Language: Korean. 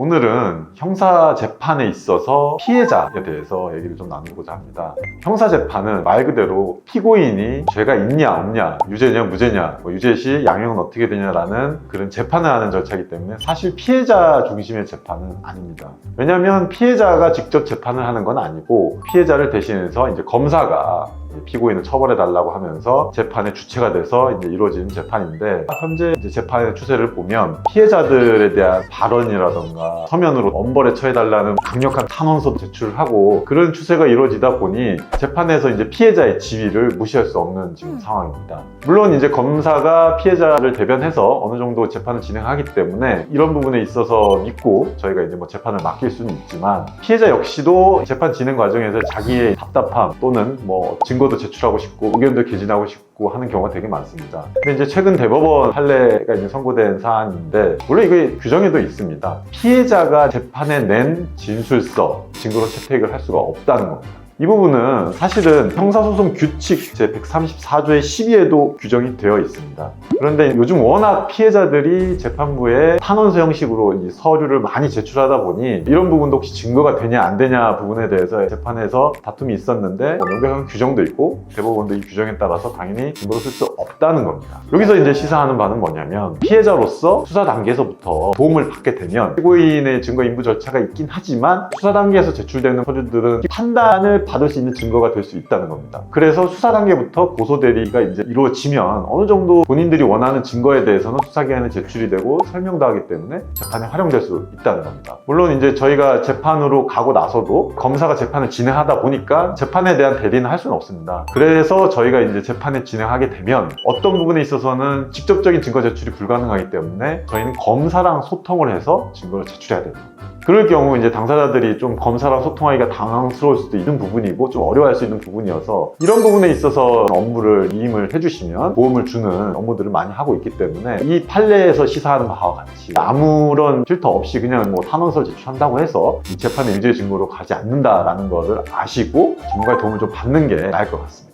오늘은 형사 재판에 있어서 피해자에 대해서 얘기를 좀 나누고자 합니다. 형사 재판은 말 그대로 피고인이 죄가 있냐 없냐, 유죄냐 무죄냐, 뭐 유죄 시 양형은 어떻게 되냐라는 그런 재판을 하는 절차이기 때문에 사실 피해자 중심의 재판은 아닙니다. 왜냐하면 피해자가 직접 재판을 하는 건 아니고 피해자를 대신해서 이제 검사가 피고인을 처벌해 달라고 하면서 재판의 주체가 돼서 이제 이루어지는 재판인데 현재 재판의 추세를 보면 피해자들에 대한 발언이라던가 서면으로 엄벌에 처해 달라는 강력한 탄원서도 제출하고 그런 추세가 이루어지다 보니 재판에서 이제 피해자의 지위를 무시할 수 없는 지금 상황입니다. 물론 이제 검사가 피해자를 대변해서 어느 정도 재판을 진행하기 때문에 이런 부분에 있어서 믿고 저희가 이제 뭐 재판을 맡길 수는 있지만 피해자 역시도 재판 진행 과정에서 자기의 답답함 또는 뭐 증거 도 제출하고 싶고 의견도 개진하고 싶고 하는 경우가 되게 많습니다. 근데 이제 최근 대법원 판례가 이제 선고된 사안인데 물론 이게 규정에도 있습니다. 피해자가 재판에 낸 진술서 증거로 채택을 할 수가 없다는 겁니다. 이 부분은 사실은 형사소송 규칙 제 134조의 12에도 규정이 되어 있습니다. 그런데 요즘 워낙 피해자들이 재판부에 탄원서 형식으로 이 서류를 많이 제출하다 보니 이런 부분도 혹시 증거가 되냐 안 되냐 부분에 대해서 재판에서 다툼이 있었는데 뭐 명백한 규정도 있고 대법원도 이 규정에 따라서 당연히 증거로 쓸 수 없다는 겁니다. 여기서 이제 시사하는 바는 뭐냐면 피해자로서 수사 단계에서부터 도움을 받게 되면 피고인의 증거 인부 절차가 있긴 하지만 수사 단계에서 제출되는 서류들은 판단을 받을 수 있는 증거가 될 수 있다는 겁니다. 그래서 수사 단계부터 고소 대리가 이제 이루어지면 어느 정도 본인들이 원하는 증거에 대해서는 수사기관에 제출이 되고 설명도 하기 때문에 재판에 활용될 수 있다는 겁니다. 물론 이제 저희가 재판으로 가고 나서도 검사가 재판을 진행하다 보니까 재판에 대한 대리는 할 수는 없습니다. 그래서 저희가 이제 재판을 진행하게 되면 어떤 부분에 있어서는 직접적인 증거 제출이 불가능하기 때문에 저희는 검사랑 소통을 해서 증거를 제출해야 됩니다. 그럴 경우 이제 당사자들이 좀 검사랑 소통하기가 당황스러울 수도 있는 부분이고 좀 어려워할 수 있는 부분이어서 이런 부분에 있어서 업무를 이임을 해주시면 보험을 주는 업무들을 많이 하고 있기 때문에 이 판례에서 시사하는 바와 같이 아무런 필터 없이 그냥 뭐 탄원서를 제출한다고 해서 이 재판의 유죄 증거로 가지 않는다라는 것을 아시고 전문가의 도움을 좀 받는 게 나을 것 같습니다.